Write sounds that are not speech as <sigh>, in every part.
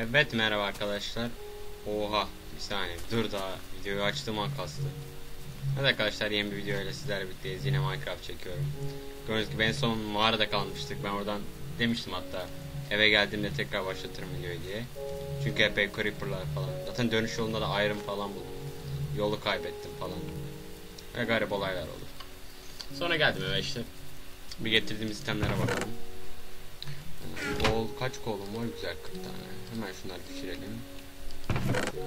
Evet merhaba arkadaşlar. Oha bir saniye dur daha videoyu açtığım an kastı. Evet arkadaşlar yeni bir video ile sizlerle birlikteyiz. Yine Minecraft çekiyorum. Gördüğünüz gibi en son mağarada kalmıştık. Ben oradan demiştim hatta eve geldiğimde tekrar başlatırım videoyu diye. Çünkü epey creeperlar falan. Zaten dönüş yolunda da ayrım falan buldum. Yolu kaybettim falan. Ve garip olaylar oldu. Sonra geldim eve işte. Bir getirdiğimiz itemlere bakalım. Kol kaç kolum var? Güzel 40 tane. Hemen şunları pişirelim.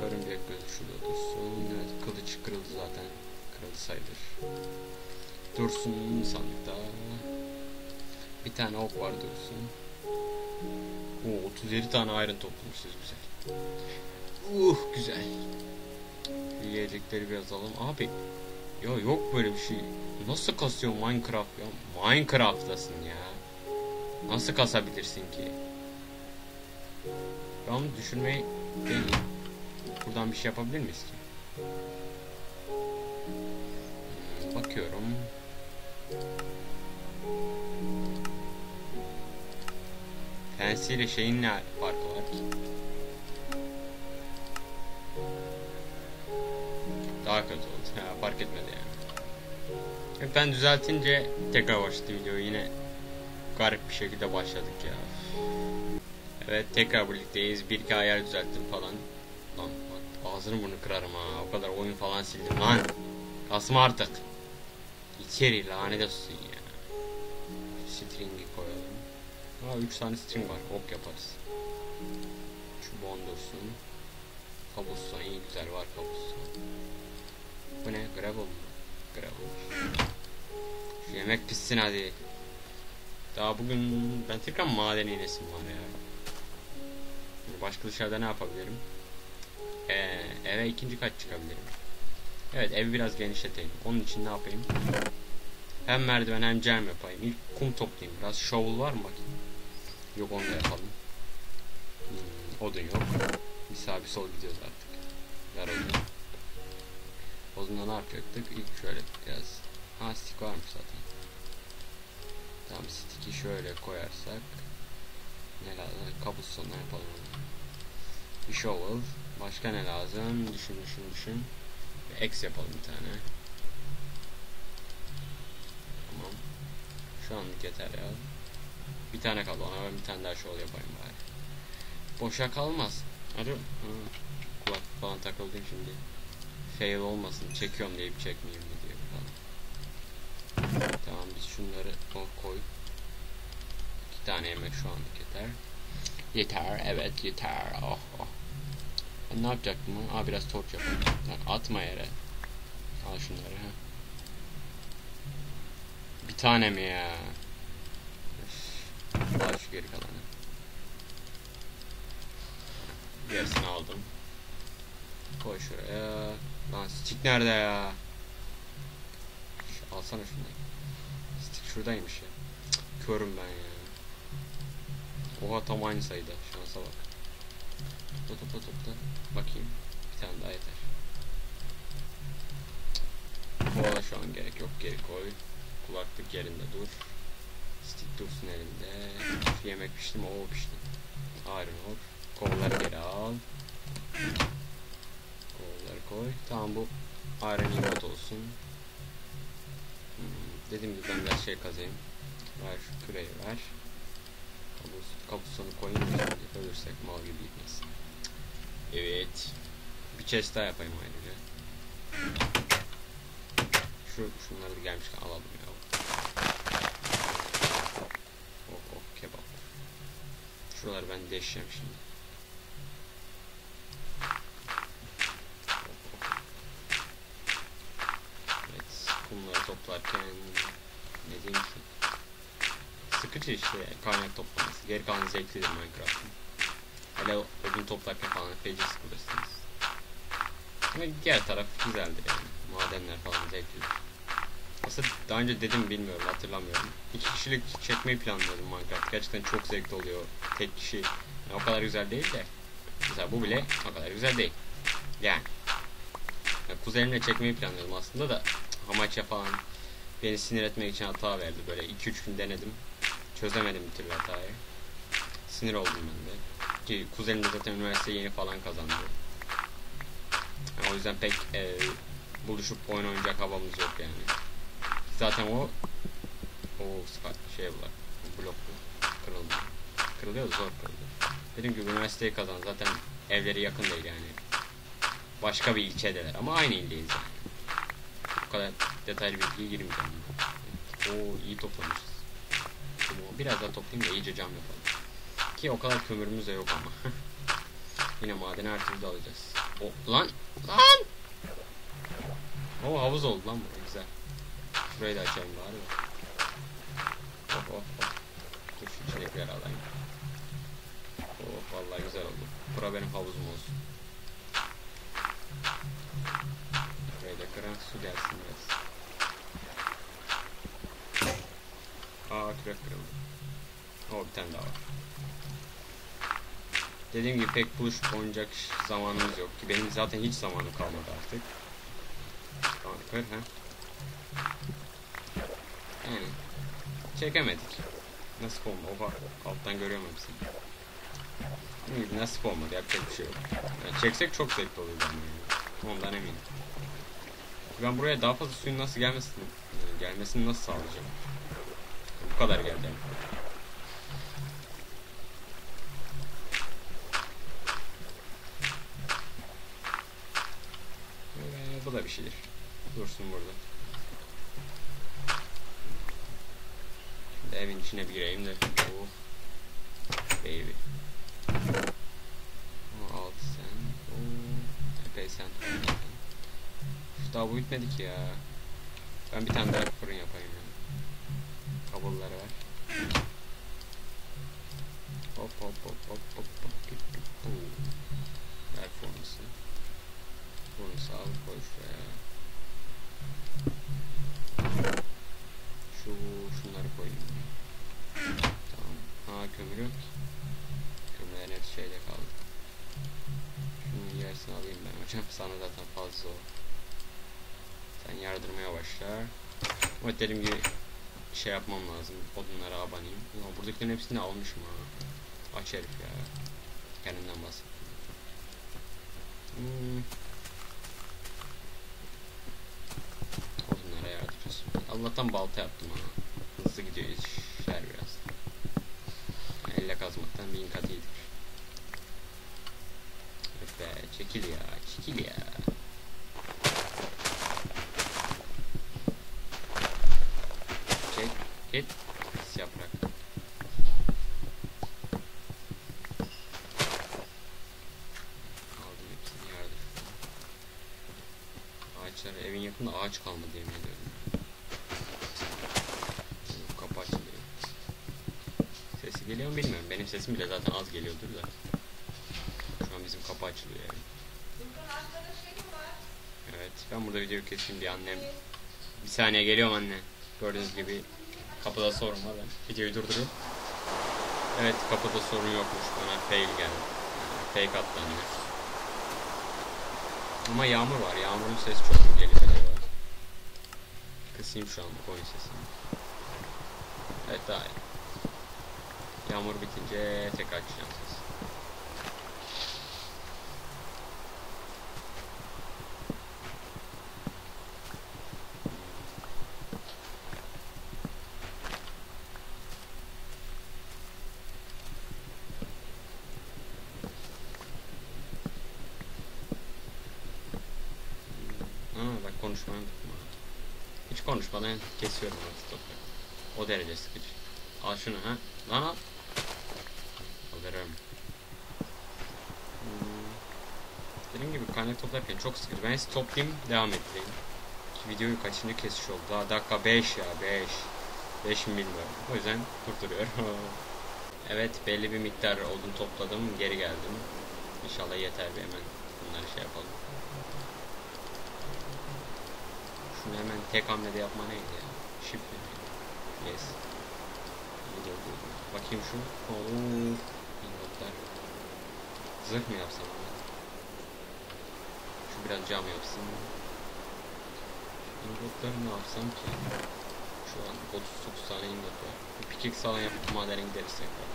Örümcek gözü şurada dursun. Evet kılıç kırıldı zaten. Kırıldı sayılır. Dursun sandıkta. Bir tane ok var dursun. Oo 37 tane iron toplamışız güzel. Uh güzel. Yiyecekleri biraz alalım. Abi ya yok böyle bir şey. Nasıl kasıyor Minecraft ya? Minecraft'tasın ya. Nasıl kasabilirsin ki? Ben onu düşürmeyi deneyeyim. Buradan bir şey yapabilir miyiz ki? Bakıyorum. Fancy ile şeyin ne farkı var ki? Daha kötü oldu. Ha, fark etmedi yani. Evet, ben düzeltince tekrar başladı video yine garip bir şekilde başladık ya. Evet tekrar birlikteyiz. Bir iki ayar düzelttim falan. Lan bak ağzını bunu kırarım ha. O kadar oyun falan sildim lan. Kasma artık. İçeri lanet olsun ya. String'i koyalım. Ha 3 tane string var. Ok yaparız. Şu bondursun. Kabuston iyi güzel var kabuston. Bu ne? Gravel mı? Gravel. Şu yemek pişsin hadi. Daha bugün ben tekrar maden iğnesim var ya. Başka dışarıda ne yapabilirim? Ee, eve ikinci kat çıkabilirim. Evet evi biraz genişleteyim. Onun için ne yapayım? Hem merdiven hem cam yapayım. İlk kum toplayayım biraz. Shovel var mı bakayım? Yok onu da yapalım. Hmm, odun yok. Bir sağ bir sol gidiyoruz artık. Ver odunu. Odunla ne yapacaktık? İlk şöyle biraz. Ha stick varmış zaten. Tamam stick'i şöyle koyarsak ne lazım? Kabustonla yapalım. Bir shovel. Başka ne lazım? Düşün düşün düşün. Bir X yapalım bir tane. Tamam. Şu anlık yeter ya. Bir tane kaldı ona ben bir tane daha shovel yapayım bari. Boşa kalmaz. Hadi. Kulak falan takıldım şimdi. Fail olmasın. Çekiyorum deyip çekmeyeyim falan. Tamam biz şunları koy. İki tane yemek şu anlık yeter. Yeter evet yeter. Oh oh. Ben ne yapacaktım lan? Aa biraz torç yapalım. Lan atma yere. Al şunları ha. Bir tane mi ya? Üf. Al şu geri kalanı. Gerisini aldım. Koy şuraya. Lan stick nerede ya? Şu- Alsana şunu. Stick şuradaymış ya. Körüm ben ya. Oha tam aynı sayıda. Şansa bak. Topla topla topla. Bakayım. Bir tane daha yeter. Kovala şu an gerek yok. Geri koy. Kulaklık yerinde dur. Stick dursun elinde. Yemek pişti mi? Oo pişti. Iron ore. Kolları geri al. Kolları koy. Tamam bu Iron ingot olsun. Hmm, dediğim gibi ben biraz şey kazayım. Ver şu küreyi ver. Kabus, kabusonu koyayım da ölürsek mal gibi gitmesin. Evet. Bir chest daha yapayım ayrıca. Şu şunları da gelmişken alalım ya. Oh oh kebap. Şuraları ben deşeceğim şimdi. Evet, kumları toplarken ne diyeyim ki? Sıkıcı işte kaynak toplaması. Geri kalan zevklidir Minecraft'ın. Hele odun toplarken falan epeyce sıkılırsınız. Ama diğer taraf güzeldir yani. Madenler falan zevklidir. Aslında daha önce dedim bilmiyorum hatırlamıyorum. İki kişilik çekmeyi planlıyordum Minecraft. Gerçekten çok zevkli oluyor. Tek kişi yani o kadar güzel değil de. Mesela bu bile o kadar güzel değil. Yani. yani kuzenimle çekmeyi planlıyordum aslında da amaçya falan beni sinir etmek için hata verdi. Böyle 2-3 gün denedim. Çözemedim bir türlü hatayı. Sinir oldum ben de. Ki kuzenim de zaten üniversite yeni falan kazandı. Yani o yüzden pek e, buluşup oyun oynayacak havamız yok yani. Zaten o o şey var. Bloklu. Kırıldı. Kırılıyor zor kırıldı. Dediğim gibi üniversiteyi kazan zaten evleri yakın değil yani. Başka bir ilçedeler ama aynı ildeyiz yani. Bu kadar detaylı bilgiye girmeyeceğim. Oo iyi toplamışız. Biraz daha toplayayım da iyice cam yapalım. Ki o kadar kömürümüz de yok ama. <laughs> Yine madeni her türlü alacağız. O, lan! Lan! O havuz oldu lan bu güzel. Şurayı da açayım bari. Oh oh oh. Dur şu çilekleri alayım. Oh vallahi güzel oldu. Bura benim havuzum olsun. Buraya da kıran su gelsin biraz. Aa kürek kırıldı. O bir tane daha var. Dediğim gibi pek buluşup oynayacak zamanımız yok ki benim zaten hiç zamanım kalmadı artık. Kır ha. Yani çekemedik. Nasip olmadı. Oha alttan görüyorum hepsini. Gibi nasip olmadı yapacak bir şey yok. Yani çeksek çok zevkli olurdu ama yani. Ondan eminim. Ben buraya daha fazla suyun nasıl gelmesini, gelmesini nasıl sağlayacağım? Bu kadar geldi. yani. Şeydir. Dursun burada. Şimdi evin içine bir gireyim de. Oh. Baby. O altı sen. Oo. Epey sen. Daha bu bitmedi ki ya. Ben bir tane daha fırın yapayım yani. Kabulları ver. Hop hop hop hop hop hop. Git, Formusu al koy şuraya. Şu şunları koyayım. Tamam. Ha kömür yok. ki. Hepsi şeyde kaldı. Şunun yarısını alayım ben hocam. <laughs> Sana zaten fazla o. Sen yardırmaya başla. Ama dediğim gibi şey yapmam lazım. Odunlara abanayım. Ulan buradakilerin hepsini almışım ha. Aç herif ya. Kendimden bahset. Hmm. Odunlara yardıracağız. Allah'tan balta yaptım ha. Hızlı gidiyor işler biraz. Elle kazmaktan bin kat iyidir. Öf be çekil ya çekil ya. Çek git. Yaprak. Aldım hepsini yardır. Ağaçlar evin yakında ağaç kalmadı yemin ediyorum. Kapı açılıyor. Sesi geliyor mu bilmiyorum. Benim sesim bile zaten az geliyordur da. Şu an bizim kapı açılıyor yani. Evet ben burada video keseyim diye annem. Bir saniye geliyorum anne. Gördüğünüz gibi kapıda sorun var ben videoyu durduruyorum. Evet kapıda sorun yokmuş bana fail geldi. Yani fake attı anne. Ama yağmur var. Yağmurun sesi çok geliyor? Kısayım şu an bu oyun sesini. Evet daha iyi. Yağmur bitince tekrar açacağım bak konuşmayı. Hiç konuşmadan kesiyorum artık toprağı. O derece sıkıcı. Al şunu ha. Lan al. Alırım. Hmm. Dediğim gibi kaynak toplarken çok sıkıcı. Ben size toplayayım devam ettireyim. Ki videoyu kaçıncı kesiş oldu? Daha dakika 5 ya 5. 5 mi bilmiyorum. O yüzden durduruyorum. <laughs> evet belli bir miktar odun topladım. Geri geldim. İnşallah yeter bir hemen bunları şey yapalım. Şunu hemen tek hamlede yapma neydi ya? Shift? Yes. Bakayım şu. Oo. Zırh mı yapsam? Biraz cam yapsın. İngotları ne yapsam ki? Şu an 39 tane ingot var. Bir pikek sağlam yapıp madene gideriz tekrar.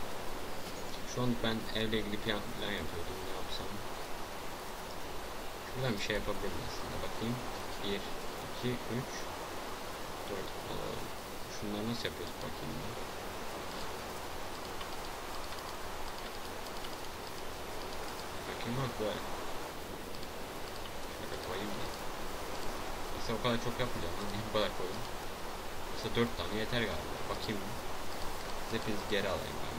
Şu an ben evle ilgili plan, plan yapıyordum. Ne yapsam? Şuradan bir şey yapabilirim aslında. Bakayım. 1, 2, 3, 4. Şunları nasıl yapıyoruz bakayım. Ben. Bakayım bak böyle. Koyayım da. Mesela o kadar çok yapmayacağım. Niye bu kadar koydum? Mesela 4 tane yeter galiba. Bakayım. Hepinizi geri alayım ben.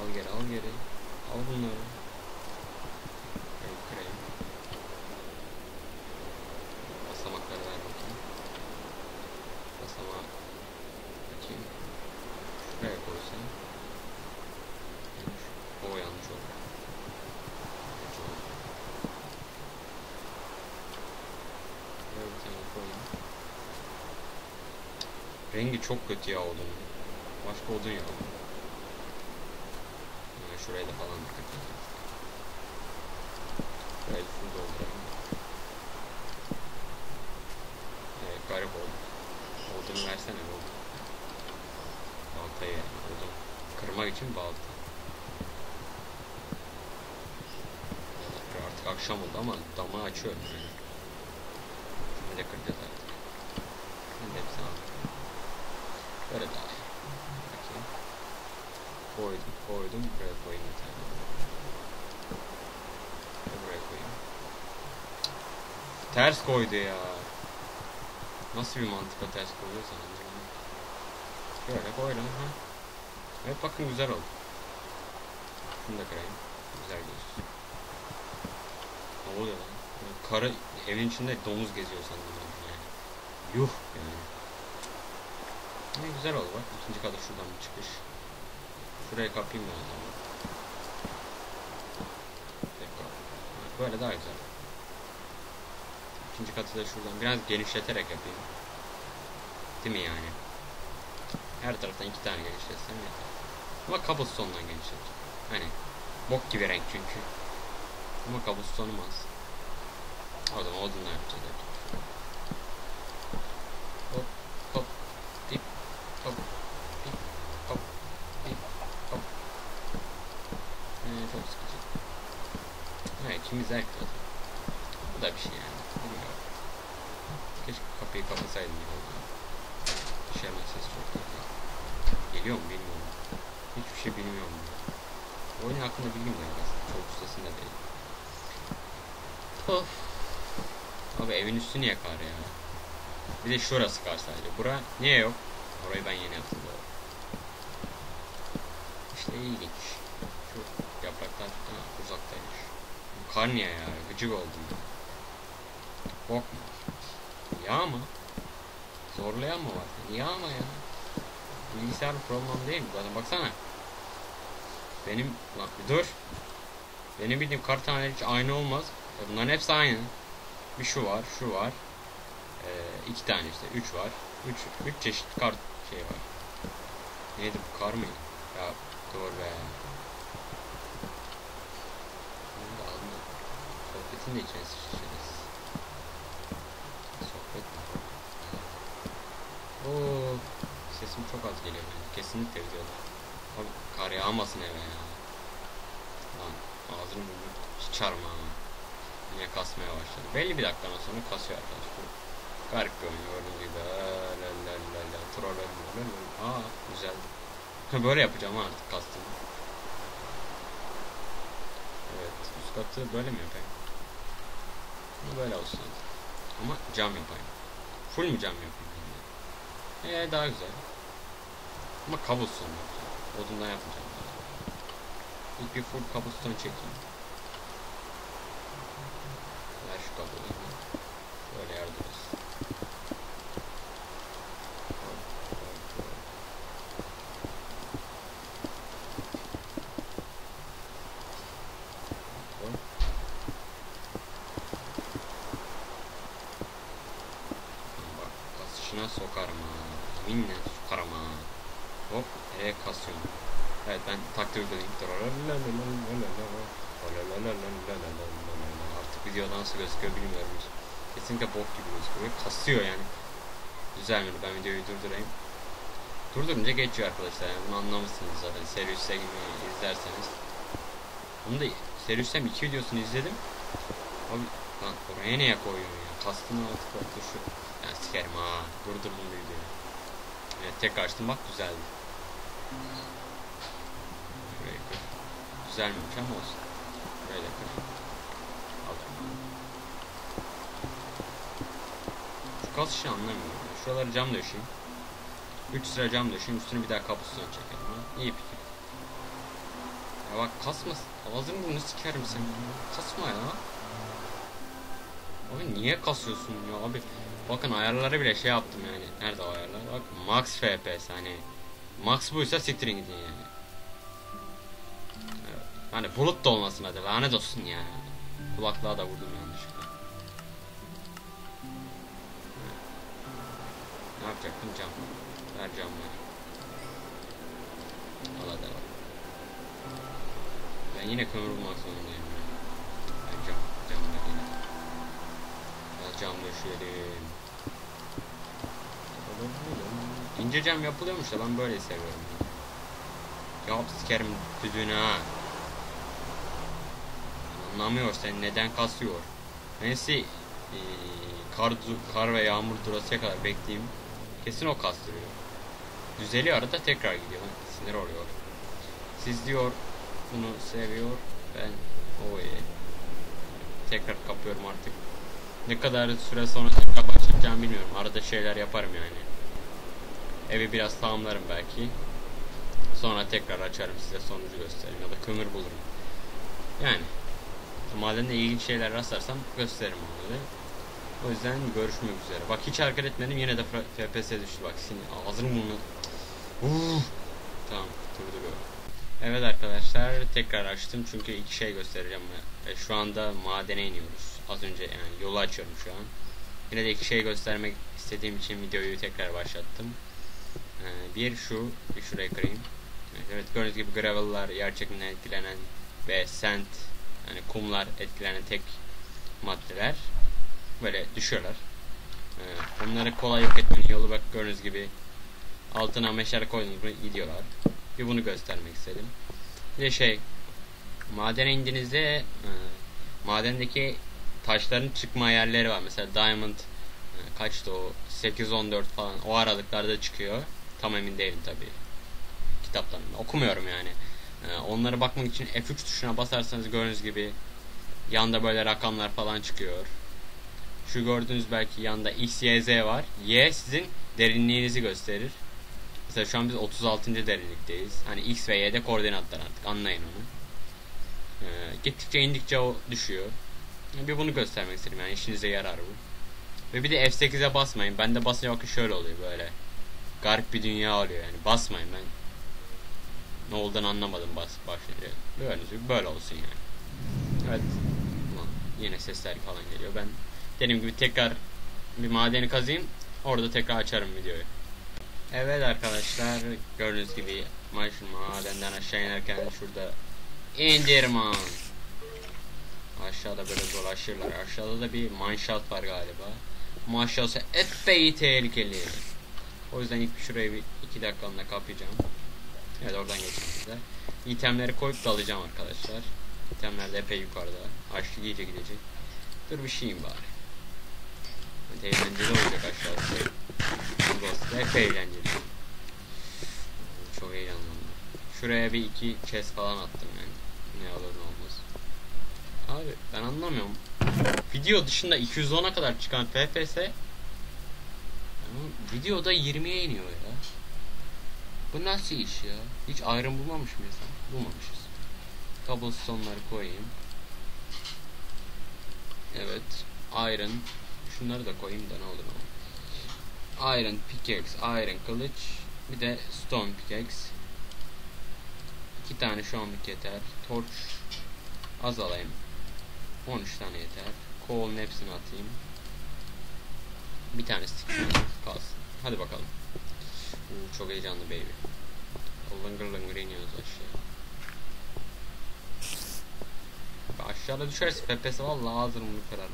Al geri al geri. Al bunları. Kırayım kırayım. Basamakları ver bakayım. Basamağı bakayım. Şuraya koysam. Yanlış. O yanlış oldu. Yanlış oldu. Buraya bir tane koyayım. Rengi çok kötü ya odunun. Başka odun ya. Yani şuraya da falan dikkat edin. Şurayı full dolduralım. Evet garip oldu. Odunu versene odun. Baltayı yani odun. Kırmak için balta. Artık akşam oldu ama damağı açıyorum yani. Şimdi de kıracağız artık. Şimdi hepsini aldım. Böyle daha iyi. Bakayım. Koydum, koydum. Buraya koyayım bir tane. Buraya. Ters koydu ya. Nasıl bir mantıkla ters koyuyorsan anlamadım. Şöyle koydum. Ha. Evet bakın güzel oldu. Şunu da kırayım. Güzel gözüküyor. Ne oluyor lan? Karı evin içinde domuz geziyor sandım ben yani. Yuh yani. Ne güzel oldu bak. İkinci kadar şuradan bir çıkış. Şurayı kapayım ben o zaman. Böyle daha güzel. İkinci katı da şuradan biraz genişleterek yapayım. Değil mi yani? Her taraftan iki tane genişletsem yeter. Ama cobblestone'dan genişlet. Hani bok gibi renk çünkü. Ama cobblestone'um az. O zaman odunla yapacağız. Hop hop dip hop dip hop dip hop. Ee, çok sıkıcı. Ha ikimiz erkek zaten. Bu da bir şey yani. Bilmiyorum. Keşke kapıyı kapasaydım ya. Dışarıdan ses çok kötü. Geliyor mu bilmiyorum. Hiçbir şey bilmiyorum. Oyun hakkında bilgim yok aslında. Çok ustasında değil. Of. Abi evin üstü niye kar ya? Bir de şurası kar sadece. Bura niye yok? Orayı ben yeni yaptım. İşte ilginç. Şu yapraklar ha, uzaktaymış. Niye ya? Gıcık oldum. Bok mu? Yağ mı? Zorlayan mı var? Yağ mı ya? Bilgisayar problem değil mi zaten baksana. Benim lan bir dur. Benim bildiğim kar taneleri hiç aynı olmaz. E bunların hepsi aynı. Bir şu var, şu var. Ee, iki tane işte, üç var. Üç, üç çeşit kar şey var. Neydi bu kar mıydı? Ya dur be. Bunu da aldım. Sohbetin de içine sıçrayacağız. Sohbet? Oo, sesim çok az geliyor benim. Kesinlikle videoda. Abi kar yağmasın eve ya. Lan ağzını burnunu sıçarım ha. Yine kasmaya başladı. Belli bir dakikadan sonra kasıyor arkadaş. Bu garip bir oyun gördüğünüz gibi. Aa güzel. Böyle yapacağım artık kastım. Evet üst katı böyle mi yapayım? Ama böyle olsun. Ama cam yapayım. Full mu cam yapayım? Ee daha güzel. Ama yapacağım. Odundan yapacağım. İlk bir full cobblestone çekeyim. Ver şu kabloyu. Böyle yardırırız. Koy, koy, koy. Koy. Bak kasışına sokarım ha. Yeminle sokarım ha. Nereye kasıyorum. Evet ben takdir uygulayayım. Artık video nasıl gözüküyor bilmiyorum. Kesinlikle bok gibi gözüküyor. Kasıyor yani. Güzel mi? Ben videoyu durdurayım. Durdurunca geçiyor arkadaşlar. Yani bunu anlamışsınız zaten. Serius'e izlerseniz. Bunu da Serius'em 2 videosunu izledim. Abi lan oraya neye koyuyorsun ya? Kastını atıp şu. Ya sikerim ha. Durdurdum videoyu. Evet tekrar açtım bak güzeldi. Şurayı kır. Güzelmiş ama olsun. Böyle kır. Al. Şu kas işi anlamıyorum. Şuraları cam döşeyim. 3 sıra cam döşeyim. Üstüne bir daha kapısını çekelim. Ha? İyi fikir. Ya bak kasma. Ağzını bunu sikerim sen. Kasma ya. Abi niye kasıyorsun ya abi? Bakın ayarları bile şey yaptım yani. Nerede o ayarlar? Bak max FPS hani. Max buysa siktirin gidin yani. Hani bulut da olmasın hadi lanet olsun ya. Kulaklığa da vurdum yanlışlıkla. Ne yapacaktım cam. Ver cam ver. Al hadi al. Ben yine kömür bulmak zorundayım. Ben cam, cam ver yine. Al cam döşeyelim. İnce cam yapılıyormuş da ben böyle seviyorum. Ya sikerim düdüğünü ha. Anlamıyor sen neden kasıyor. Neyse ee, kar, kar ve yağmur durasıya kadar bekleyeyim. Kesin o kastırıyor. Düzeliyor arada tekrar gidiyor. Sinir oluyor. Siz diyor bunu seviyor. Ben o. Tekrar kapıyorum artık. Ne kadar süre sonra tekrar başlayacağım bilmiyorum. Arada şeyler yaparım yani. Evi biraz tamamlarım belki. Sonra tekrar açarım size sonucu göstereyim ya da kömür bulurum. Yani madende ilginç şeyler rastlarsam gösteririm onları. O yüzden görüşmek üzere. Bak hiç hareket etmedim yine de FPS düştü bak. Sinir ağzını bunu. Tamam durdu böyle. Evet arkadaşlar tekrar açtım çünkü iki şey göstereceğim. E, şu anda madene iniyoruz. Az önce yani yolu açıyorum şu an. Yine de iki şey göstermek istediğim için videoyu tekrar başlattım. Bir şu, bir şuraya kırayım. Evet gördüğünüz gibi gravel'lar yer çekiminden etkilenen ve sand yani kumlar etkilenen tek maddeler böyle düşüyorlar. Ee, onları kolay yok etmenin yolu bak gördüğünüz gibi altına meşale koyduğunuz gibi gidiyorlar. Bir bunu göstermek istedim. Bir de şey madene indiğinizde e, madendeki taşların çıkma yerleri var. Mesela diamond e, kaçtı o 8-14 falan o aralıklarda çıkıyor. Tam emin değilim tabi. Kitaplarında okumuyorum yani. E, onlara bakmak için F3 tuşuna basarsanız gördüğünüz gibi yanda böyle rakamlar falan çıkıyor. Şu gördüğünüz belki yanda X, Y, Z var. Y sizin derinliğinizi gösterir. Mesela şu an biz 36. derinlikteyiz. Hani X ve Y'de koordinatlar artık anlayın onu. Ee, gittikçe indikçe o düşüyor. Bir bunu göstermek istedim yani işinize yarar bu. Ve bir de F8'e basmayın. Bende basınca bakın şöyle oluyor böyle. Garip bir dünya oluyor yani. Basmayın ben. Ne olduğunu anlamadım bas başlayınca. Böyle, böyle olsun yani. Evet. Yine sesler falan geliyor. Ben dediğim gibi tekrar bir madeni kazayım. Orada tekrar açarım videoyu. Evet arkadaşlar gördüğünüz gibi maç madenden aşağı inerken şurada indirman aşağıda böyle dolaşırlar aşağıda da bir manşat var galiba maşası epey tehlikeli o yüzden ilk şurayı bir iki dakikalığına kapayacağım. Evet oradan geçeceğim itemleri koyup dalacağım arkadaşlar. İtemler de epey yukarıda. Açlık iyice gidecek. Dur bir şeyim bari. Evet, eğlenceli olacak aşağısı burası da epey eğlenceli. Çok heyecanlandım. Şuraya bir iki chest falan attım yani ne olur ne olmaz. Abi ben anlamıyorum. Video dışında 210'a kadar çıkan FPS yani videoda 20'ye iniyor ya. Bu nasıl iş ya? Hiç ayrım bulmamış mıyız bulmamışız. Cobblestone'ları koyayım. Evet iron. Şunları da koyayım da ne olur iron pickaxe iron kılıç. Bir de stone pickaxe. İki tane şu anlık yeter. Torch az alayım. 13 tane yeter. Coal'un hepsini atayım. Bir tane stick kalsın hadi bakalım Oo, çok heyecanlı baby lıngır lıngır iniyoruz aşağı aşağıda düşerse FPS valla ağzını kırar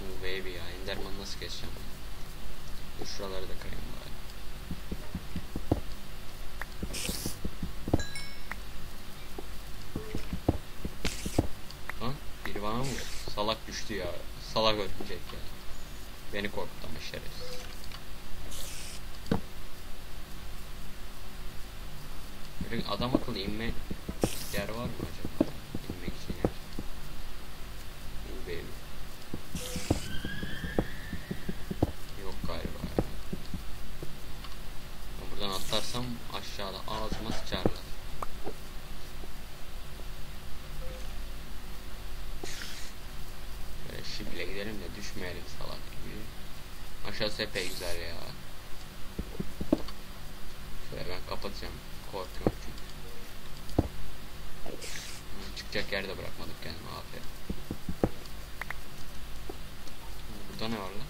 Oo baby ya Enderman nasıl keseceğim Dur şuraları da kırayım bari. Lan biri bana mı? Salak düştü ya. Salak örümcek ya. Beni korkuttu ama şerefsiz. Adam akıllı inme yer var mı acaba? İnmek için yer. Benim. Yok galiba buradan atlarsam aşağıda ağzıma sıçarlar. Böyle şiple gidelim de düşmeyelim salak gibi. Aşağısı epey güzel ya. Şöyle ben kapatacağım. Korkuyorum çünkü. Çıkacak yerde bırakmadık kendime aferin. Burada ne var lan?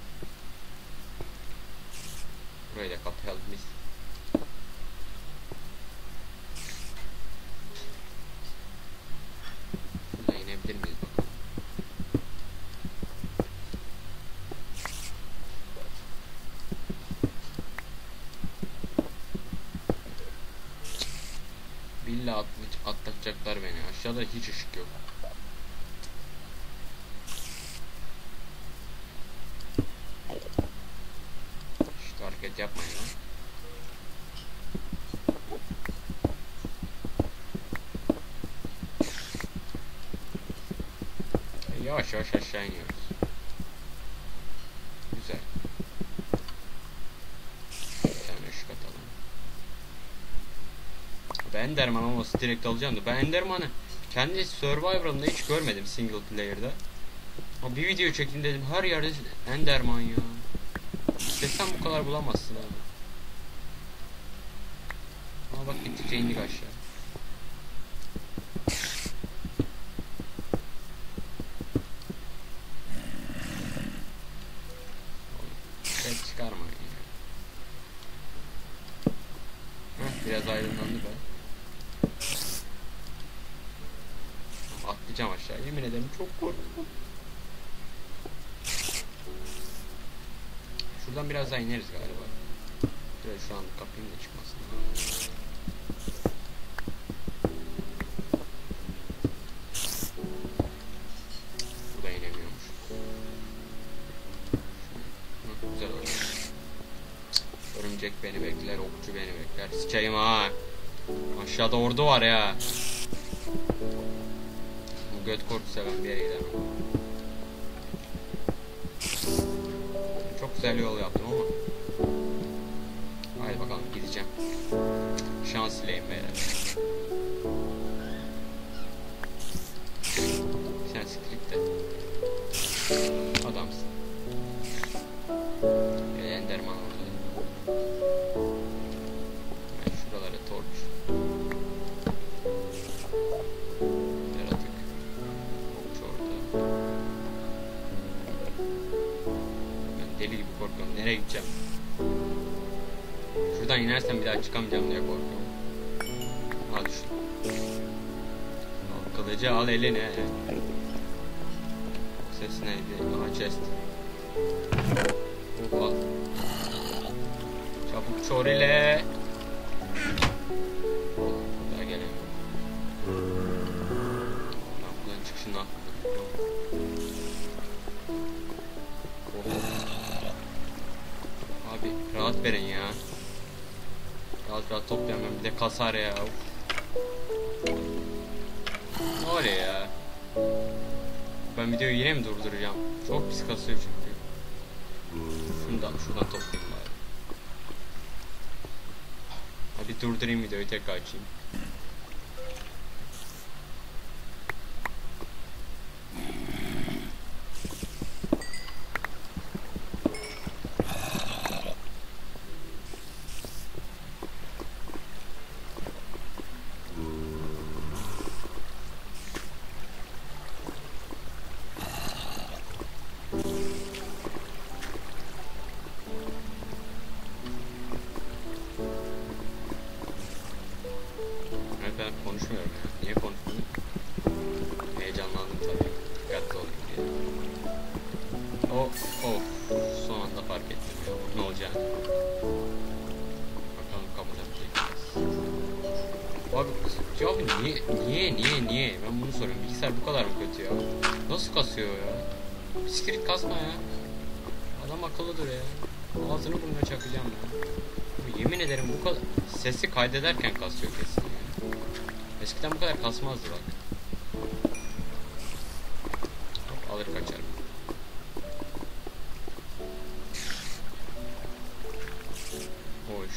Yapmayın lan. E, Yavaş yavaş aşağı iniyoruz. Enderman olması direkt alacağım da ben Enderman'ı kendi Survivor'ımda hiç görmedim single player'da. Ama bir video çektim dedim her yerde Enderman ya. İstesen bu kadar bulamazsın abi. Ama bak gittikçe indik aşağı. Ya. Heh, biraz aydınlandı be. Atlayacağım aşağı. Yemin ederim çok korktum. Şuradan biraz daha ineriz galiba. Biraz şu an kapayım da çıkmasın. Burada güzel oldu. Örümcek beni bekler, okçu beni bekler. Sıçayım ha. Aşağıda ordu var ya. Göt korku seven bir yere gidemem. Çok güzel yol yaptım daha çıkamayacağım diye korkuyorum. Ha düştüm. Al kılıcı al eline. Ses neydi? Aha chest. Oha. Çabuk çor ile. Daha gelemiyorum. Ben buradan çıkışını atladım. Abi rahat verin ya. Rahat toplayamıyorum bir de kasar ya. Ne oluyor ya? Ben videoyu yine mi durduracağım? Çok pis kasıyor çünkü. Şundan şuradan toplayayım bari. Hadi durdurayım videoyu tekrar açayım. Sesi kaydederken kasıyor kesin eskiden bu kadar kasmazdı bak Hop, alır kaçar hoş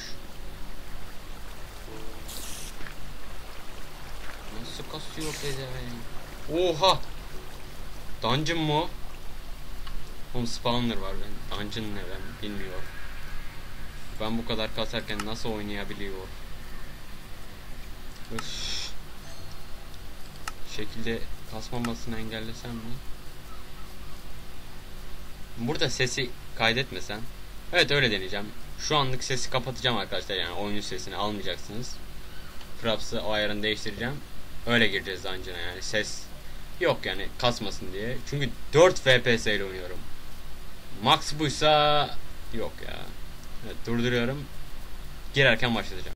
Nasıl kasıyor pezevenk? Oha! Dungeon mu? Oğlum spawner var ben. Dungeon ne ben bilmiyorum. Ben bu kadar kasarken nasıl oynayabiliyor? Üş. Şekilde kasmamasını engellesem mi? Burada sesi kaydetmesen. Evet öyle deneyeceğim. Şu anlık sesi kapatacağım arkadaşlar yani oyunun sesini almayacaksınız. Fraps'ı o ayarını değiştireceğim. Öyle gireceğiz dungeon'a yani ses yok yani kasmasın diye. Çünkü 4 FPS ile oynuyorum. Max buysa yok ya. Evet durduruyorum. Girerken başlatacağım.